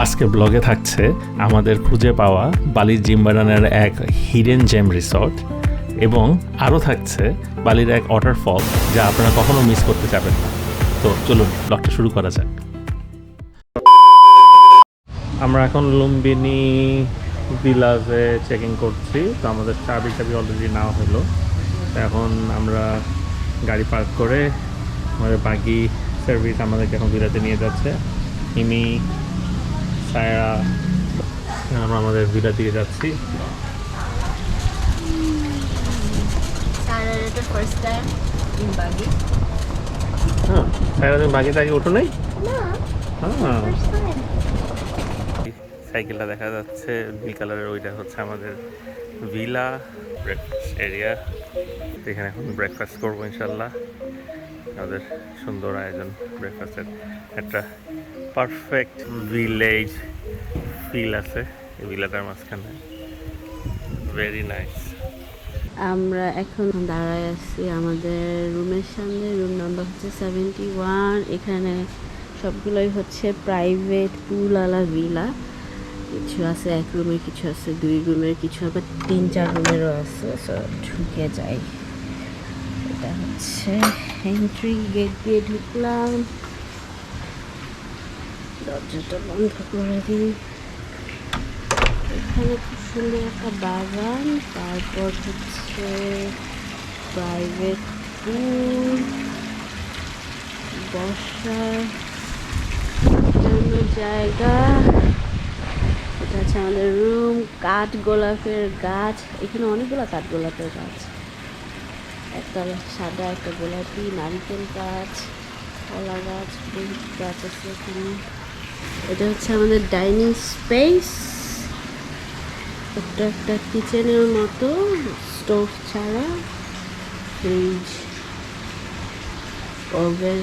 আজকে ব্লগে থাকছে আমাদের খুঁজে পাওয়া বালির জিম্বারানের এক হিডেন জেম রিসর্ট এবং আরও থাকছে বালির এক ওয়াটারফল যা আপনারা কখনো মিস করতে যাবেন না। তো চলুন, ব্লগটা শুরু করা যাক। আমরা এখন লুম্বিনী ভিলাজে চেকিং করছি। তো আমাদের চাবি চাবি অলরেডি নেওয়া হলো। এখন আমরা গাড়ি পার্ক করে আমাদের বাকি সার্ভিস আমাদেরকে এখন ভিলাতে নিয়ে যাচ্ছে। ইমি সায়রা আমরা আমাদের ভিলা দিকে যাচ্ছি। Saturday the first time in Bali. হ্যাঁ সায়রা তুমি বাকিতে আগে ওঠো নাই? হ্যাঁ। সাইকেলটা দেখা যাচ্ছে নীল কালারের ওইটা হচ্ছে আমাদের ভিলা এরিয়া এখানে এখন ব্রেকফাস্ট করব ইনশাল্লাহ। আমাদের সুন্দর আয়োজন ব্রেকফাস্টের একটা পারফেক্ট ভিলেজ ফিল আছে এই ভিলাটার মাঝখানে। ভেরি নাইস আমরা এখন দাঁড়ায় আছি আমাদের রুমের সামনে। রুম নাম্বার হচ্ছে সেভেন্টি ওয়ান এখানে সবগুলোই হচ্ছে প্রাইভেট পুলওয়ালা ভিলা কিছু আছে, এক রুমের কিছু আছে, দুই রুমের কিছু আবার তিন, চার রুমেরও আছে সো ঢুকে যাই। এটা হচ্ছে এন্ট্রি গেট দিয়ে ঢুকলাম। দরজাটা বন্ধ করে দিই। এখানে খুব সুন্দর একটা বাগান, তারপর হচ্ছে প্রাইভেট পুল বসার জন্য জায়গা। এটা হচ্ছে আমাদের রুম কাঠ গোলাপের গাছ। এখানে অনেকগুলো কাঠ গোলাপের গাছ। একটা সাদা, একটা গোলাপি, নারকেল গাছ, কলা গাছ বহুত গাছ আছে এখানে। এটা হচ্ছে আমাদের ডাইনিং স্পেস। একটা একটা কিচেনের মতো, স্টোভ ছাড়া। ফ্রিজ, ওভেন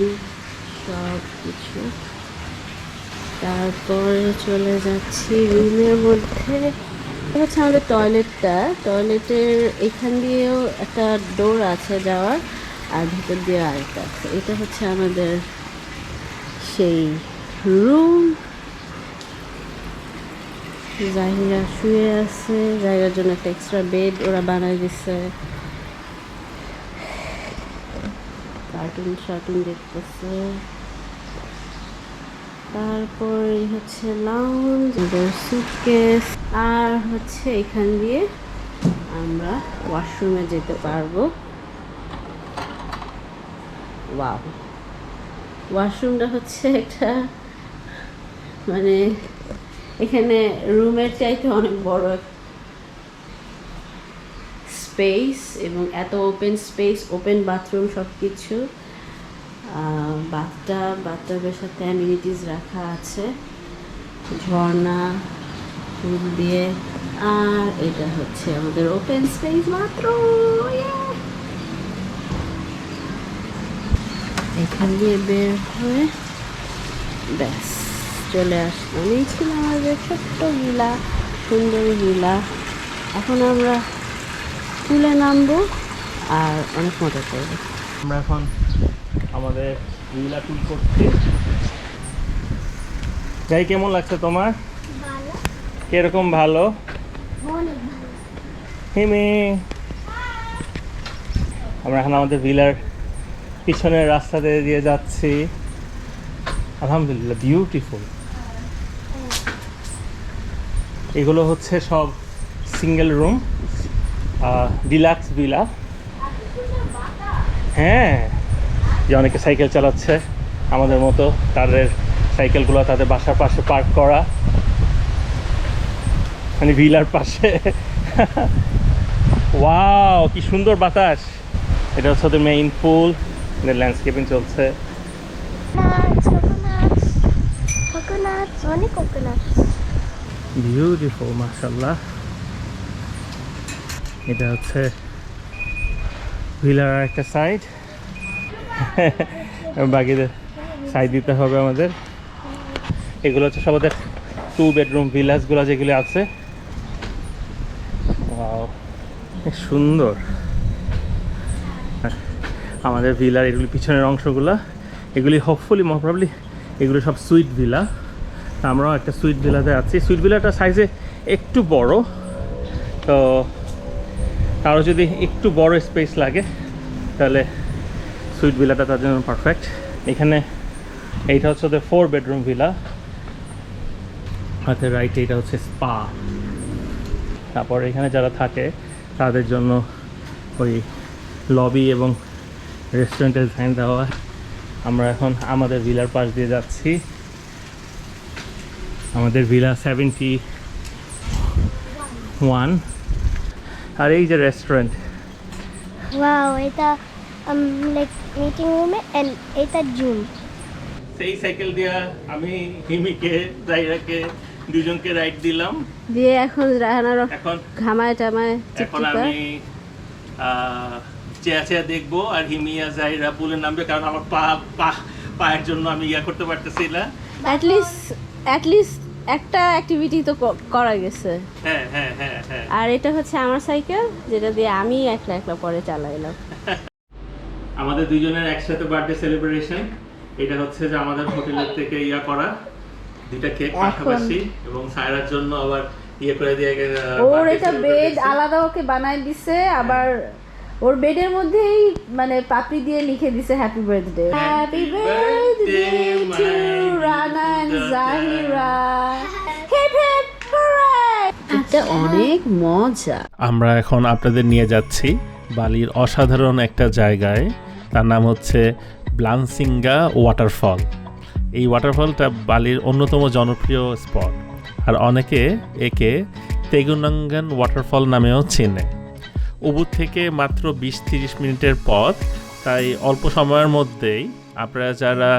সব কিছু তারপরে চলে যাচ্ছি রুমের মধ্যে। হচ্ছে আমাদের টয়লেটটা। টয়লেটের এখান দিয়েও একটা ডোর আছে যাওয়ার, আর ভিতর দিয়ে আরেকটা আছে। এটা হচ্ছে আমাদের সেই রুম জাহিরা শুয়ে আছে। জাহিরার জন্য একটা এক্সট্রা বেড ওরা বানাই দিচ্ছে কার্টুন শার্টুন দেখতেছে। তারপর হচ্ছে লাউঞ্জ সুটকেস আর হচ্ছে এখান দিয়ে আমরা ওয়াশরুমে যেতে পারব। ওয়াশরুমটা হচ্ছে একটা মানে এখানে রুমের চাইতে অনেক বড় স্পেস এবং এত ওপেন স্পেস ওপেন বাথরুম সব কিছু বাথটা বাথটাবের সাথে অ্যামিনিটিস রাখা আছে। ঝর্ণা, ফুল দিয়ে। আর এটা হচ্ছে আমাদের ওপেন স্পেস মাত্র এখান দিয়ে বের হয়ে, ব্যাস, চলে আসলাম। এই ছিল আমাদের ছোট্ট গিলা সুন্দর গিলা এখন আমরা তুলে নামবো আর অনেক মজা করব। আমরা এখন আমাদের টুল করছি। যাই কেমন লাগছে তোমার? কীরকম ভালো? হিমি আমরা এখন আমাদের ভিলার পিছনের রাস্তা দিয়ে দিয়ে যাচ্ছি। আলহামদুলিল্লাহ বিউটিফুল এগুলো হচ্ছে সব সিঙ্গেল রুম ডিলাক্স ভিলা হ্যাঁ। যে অনেকে সাইকেল চালাচ্ছে আমাদের মতো, তাদের সাইকেলগুলো তাদের বাসার পাশে পার্ক করা। মানে ভিলার পাশে। ওয়াও কি সুন্দর বাতাস। এটা হচ্ছে ওদের মেইন পুল এদের ল্যান্ডস্কেপিং চলছে। বিউটিফুল মাশাল্লাহ এটা হচ্ছে ভিলার একটা সাইড বাকিদের সাইড দিতে হবে আমাদের। এগুলো হচ্ছে সব ওদের টু বেডরুম ভিলাসগুলো যেগুলো আছে। সুন্দর। আমাদের ভিলার এগুলি পিছনের অংশগুলো, এগুলি হোপফুলি প্রবলি এগুলো সব সুইট ভিলা আমরাও একটা সুইট ভিলাতে আছি। সুইট ভিলাটা সাইজে একটু বড়, তো তারও যদি একটু বড় স্পেস লাগে, তাহলে সুইট ভিলাটা তার জন্য পারফেক্ট এখানে এইটা হচ্ছে ওদের ফোর বেডরুম ভিলা হাতে রাইট এইটা হচ্ছে স্পা তারপর এখানে যারা থাকে, তাদের জন্য ওই লবি এবং রেস্টুরেন্টের ধ্যান দেওয়া। আমরা এখন আমাদের ভিলার পাশ দিয়ে যাচ্ছি। আমাদের ভিলা সেভেন্টি ওয়ান আর এই যে রেস্টুরেন্ট এটা লাইক মিটিং রুমে এটা জুম সেই সাইকেল দিয়া আমি হিমিকে জাইরাকে দুজনকে রাইড দিলাম। দিয়ে এখন রাহানার এখন ঘামায় টামায় এখন আমি চেয়া চেয়া দেখব আর হিমিয়া জাইরা পুলে নামবে কারণ আমার পা পা পায়ের জন্য আমি ইয়া করতে পারতেছি না। অ্যাটলিস্ট অ্যাটলিস্ট একটা অ্যাক্টিভিটি তো করা গেছে। হ্যাঁ হ্যাঁ হ্যাঁ হ্যাঁ। আর এটা হচ্ছে আমার সাইকেল যেটা দিয়ে আমি একলা একলা পরে চালাইলাম। আমাদের দুইজনের একসাথে বার্থডে সেলিব্রেশন এটা হচ্ছে যে আমাদের হোটেলের থেকে ইয়া করা দুইটা কেক পাশাপাশি এবং সায়রার জন্য আবার ইয়ে করে দিয়ে ওর এটা বেড আলাদা ওকে বানায় দিছে আবার ওর বেডের মধ্যেই মানে পাপড়ি দিয়ে লিখে দিছে happy birthday happy birthday to Rana and Zahira hip hip এটা অনেক মজা। আমরা এখন আপনাদের নিয়ে যাচ্ছি বালির অসাধারণ একটা জায়গায়। তার নাম হচ্ছে ব্লানসিঙ্গা ওয়াটারফল। এই ওয়াটারফলটা বালির অন্যতম জনপ্রিয় স্পট, আর অনেকে একে তেগুনাঙ্গান ওয়াটারফল নামেও চেনে। উবুর থেকে মাত্র বিশ তিরিশ মিনিটের পথ, তাই অল্প সময়ের মধ্যেই আপনারা যারা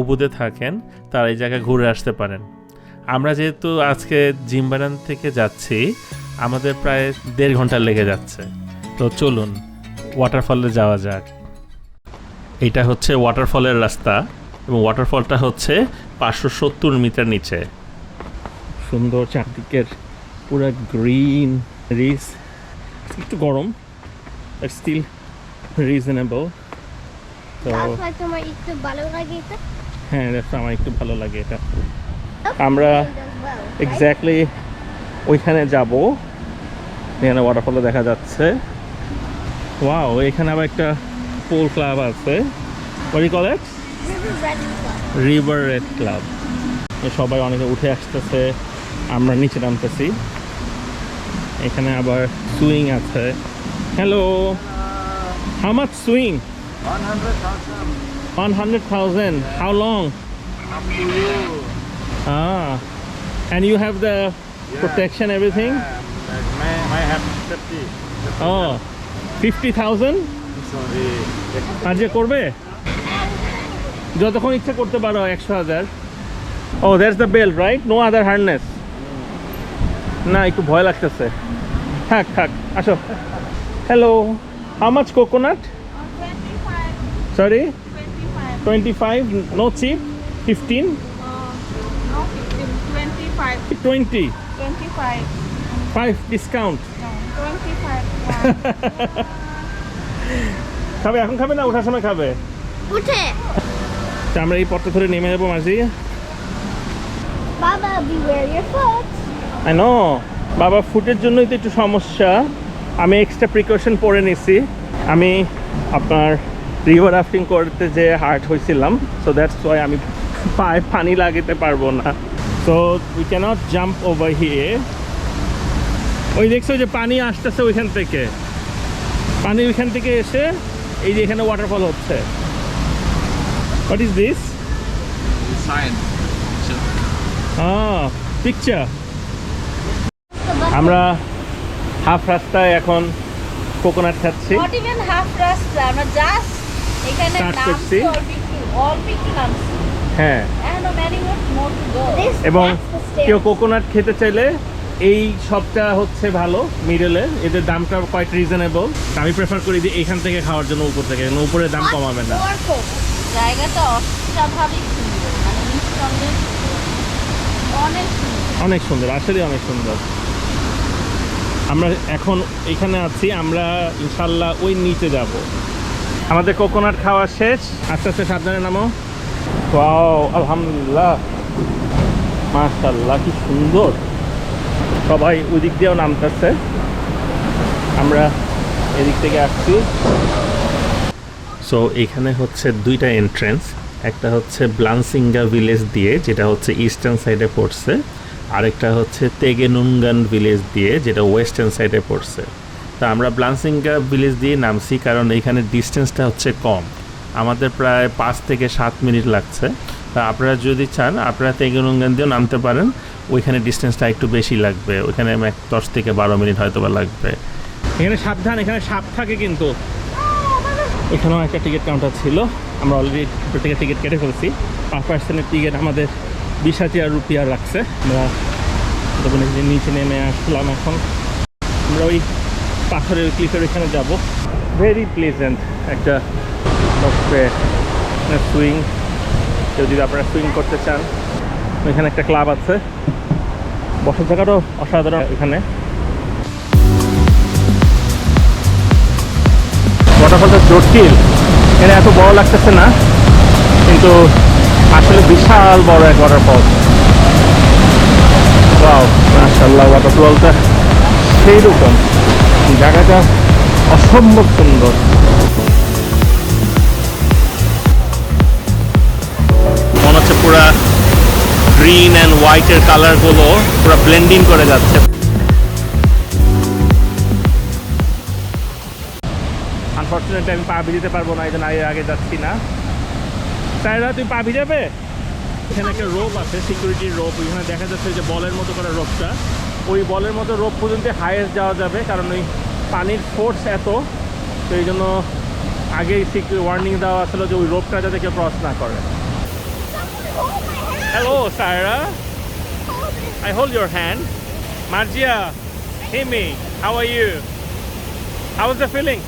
উবুদে থাকেন, তারা এই জায়গায় ঘুরে আসতে পারেন। আমরা যেহেতু আজকে জিম্বারান থেকে যাচ্ছি, আমাদের প্রায় দেড় ঘণ্টা লেগে যাচ্ছে। তো চলুন ওয়াটারফলে যাওয়া যাক। এইটা হচ্ছে ওয়াটারফলের রাস্তা এবং ওয়াটারফলটা হচ্ছে পাঁচশো সত্তর মিটার নিচে। সুন্দর চারদিকের পুরো গ্রিন রিস একটু গরম স্টিল রিজনেবল তো তারপর তোমার একটু ভালো লাগে এটা? হ্যাঁ আমার একটু ভালো লাগে এটা। আমরা এক্স্যাক্টলি ওইখানে যাব। এখানে ওয়াটারফলও দেখা যাচ্ছে। ওয়াও এখানে আবার একটা পুল ক্লাব আছে। Call it river red club সবাই অনেকে উঠে আসতেছে আমরা নিচে নামতেছি। এখানে আবার সুইং আছে। Hello how much swing 100,000 how long? Ah. And you have the protection everything? May, may have 50. 50,000 আর যে করবে? যতক্ষণ ইচ্ছা করতে পারো একশো হাজার। ও that's the belt right no other harness না একটু ভয় লাগতেছে। থাক থাক আসো। Hello how much coconut sorry twenty five no cheap fifteen No, 15, 25, twenty five discount no, 25. Yeah. খাবে এখন খাবে না? ওঠার সময় খাবে? উঠে। আমরা এই পথটা ধরে নেমে যাব মাঝি। বাবা beware your foot বাবা ফুটের জন্যই তো একটু সমস্যা। আমি এক্সট্রা প্রিকশন পরে নিছি। আমি আপনার রিভার রাফটিং করতে যে হার্ট হয়েছিলাম সো দ্যাটস ওয়াই আমি পায়ে পানি লাগাতে পারব না। So we can't jump over here ওই দেখছ যে পানি আসতেছে ওইখান থেকে। পানি ওইখান থেকে এসে এই যে এখানে ওয়াটারফল হচ্ছে। What is this Sign. Ah picture আমরা হাফ রাস্তায় এখন কোকোনাট খাচ্ছি। নট ইভেন হাফ রাস্তা আমরা জাস্ট এখানে নামছি অল্প একটু নামছি। হ্যাঁ। এবং. কেউ কোকোনাট খেতে চাইলে এই সবটা হচ্ছে ভালো মিডলে এদের দামটা কোয়াইট রিজনেবল আমি প্রেফার করি যে এখান থেকে খাওয়ার জন্য উপর থেকে উপরে দাম কমাবে না। জায়গাটা অস্বাভাবিক সুন্দর মানে অনেক সুন্দর। অনেক সুন্দর আসলে অনেক সুন্দর। আমরা এখন এখানে আছি আমরা ইনশাল্লাহ ওই নিচে যাব। আমাদের কোকোনাট খাওয়া শেষ। আস্তে আস্তে সাবধানে নামো। আলহামদুলিল্লাহ। মাশাল্লাহ কি সুন্দর। সবাই ওই দিক দিয়েও নামতেছে। আমরা এদিক থেকে আসছি। সো এখানে হচ্ছে দুইটা এন্ট্রেন্স একটা হচ্ছে ব্লানসিঙ্গা ভিলেজ দিয়ে, যেটা হচ্ছে ইস্টার্ন সাইডে পড়ছে। আরেকটা হচ্ছে তেগেনুনগান ভিলেজ দিয়ে, যেটা ওয়েস্টার্ন সাইডে পড়ছে। তা আমরা ব্লানসিঙ্গা ভিলেজ দিয়ে নামছি কারণ এখানে ডিস্টেন্সটা হচ্ছে কম। আমাদের প্রায় পাঁচ থেকে সাত মিনিট লাগছে। তা আপনারা যদি চান, আপনারা তেগেনুনগান দিয়েও নামতে পারেন। ওইখানে ডিস্টেন্সটা একটু বেশি লাগবে। ওইখানে দশ থেকে বারো মিনিট হয়তো বা লাগবে। এখানে সাবধান, এখানে সাপ থাকে কিন্তু। এখানেও একটা টিকিট কাউন্টার ছিল। আমরা অলরেডি দুটো থেকে টিকিট কেটে ফেলছি। পার পার্সেন্টের টিকিট আমাদের বিশ হাজার রুপিয়া রাখছে আমরা নিচে নেমে আসলাম এখন। আমরা ওই পাথরের ক্লিফের এখানে যাব। ভেরি প্লেজেন্ট একটা সুইং কেউ যদি আপনারা সুইং করতে চান এখানে একটা ক্লাব আছে। বসার জায়গাটাও অসাধারণ এখানে। ওয়াটারফলটা জটিল। এখানে এত বড় লাগতেছে না, কিন্তু আসলে বিশাল বড় এক ওয়াটারফল ওয়াও মাশাআল্লাহ ওয়াটারফলটা সেই রকম জায়গাটা অসম্ভব সুন্দর। মনে হচ্ছে পুরা গ্রিন অ্যান্ড হোয়াইটের কালারগুলো পুরো ব্লেন্ডিং করে যাচ্ছে। আনফর্চুনেটলি আমি পা ভিজাতে পারব না, এই জন্য আগে যাচ্ছি না। তাইরা তুই পা ভিজাবে? এখানে একটা রোপ আছে সিকিউরিটির রোপ ওইখানে দেখা যাচ্ছে যে বলের মতো করে রোপটা ওই বলের মতো রোপ পর্যন্ত হাইয়েস্ট যাওয়া যাবে, কারণ ওই পানির ফোর্স এত। তো এই জন্য আগেই ওয়ার্নিং দেওয়া আসলে যে ওই রোপটা যাতে কেউ ক্রস না করে। Hello Saira I hold your hand Marzia hey me how are you how is the feeling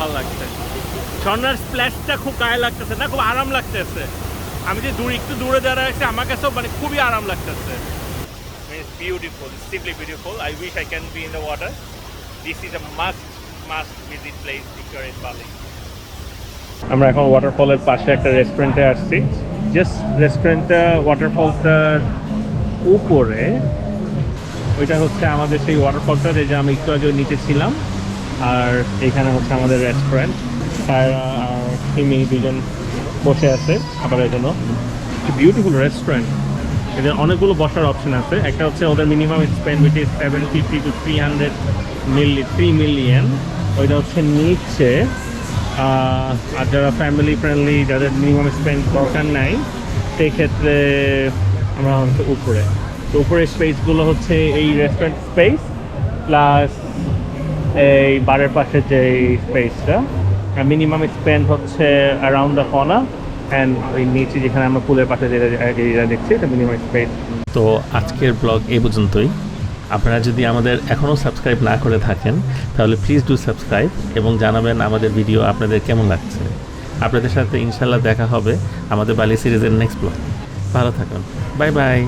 ভালো লাগছে। ঝর্নার স্প্ল্যাশটা খুব গায়ে লাগতেছে না খুব আরাম লাগতেছে। আমি যে দূর একটু দূরে দাঁড়ায় আছি আমার কাছেও মানে খুবই আরাম লাগতেছে। It's beautiful, it's simply beautiful. I wish I can be in the water. This is a must, must visit place if you're in Bali. আমরা এখন ওয়াটারফলের পাশে একটা রেস্টুরেন্টে আসছি। জাস্ট রেস্টুরেন্টটা ওয়াটারফলটার উপরে। ওইটা হচ্ছে আমাদের সেই ওয়াটারফলটা যে আমি একটু আগে নিচে ছিলাম। আর এখানে হচ্ছে আমাদের রেস্টুরেন্ট আর সিমি দুজন বসে আছে খাবারের জন্য। বিউটিফুল রেস্টুরেন্ট এদের অনেকগুলো বসার অপশন আছে। একটা হচ্ছে ওদের minimum spend which is seven fifty to three hundred milli three million ওইটা হচ্ছে নিচে আর যারা ফ্যামিলি ফ্রেন্ডলি যাদের মিনিমাম স্পেন্ড দরকার নাই সেই ক্ষেত্রে আমরা হচ্ছে উপরে। তো উপরের স্পেসগুলো হচ্ছে এই রেস্টুরেন্ট স্পেস প্লাস এই বারের পাশে যে স্পেসটা মিনিমাম স্পেন্ড হচ্ছে অ্যারাউন্ড দ্য কর্নার অ্যান্ড ওই নিচে যেখানে আমরা পুলের পাশে যেটা যেটা দেখছি, এটা মিনিমাম স্পেস তো আজকের ব্লগ এই পর্যন্তই। আপনারা যদি আমাদের এখনও সাবস্ক্রাইব না করে থাকেন, তাহলে প্লিজ ডু সাবস্ক্রাইব এবং জানাবেন আমাদের ভিডিও আপনাদের কেমন লাগছে। আপনাদের সাথে ইনশাল্লাহ দেখা হবে আমাদের বালি সিরিজের নেক্সট ব্লগ ভালো থাকুন। Bye bye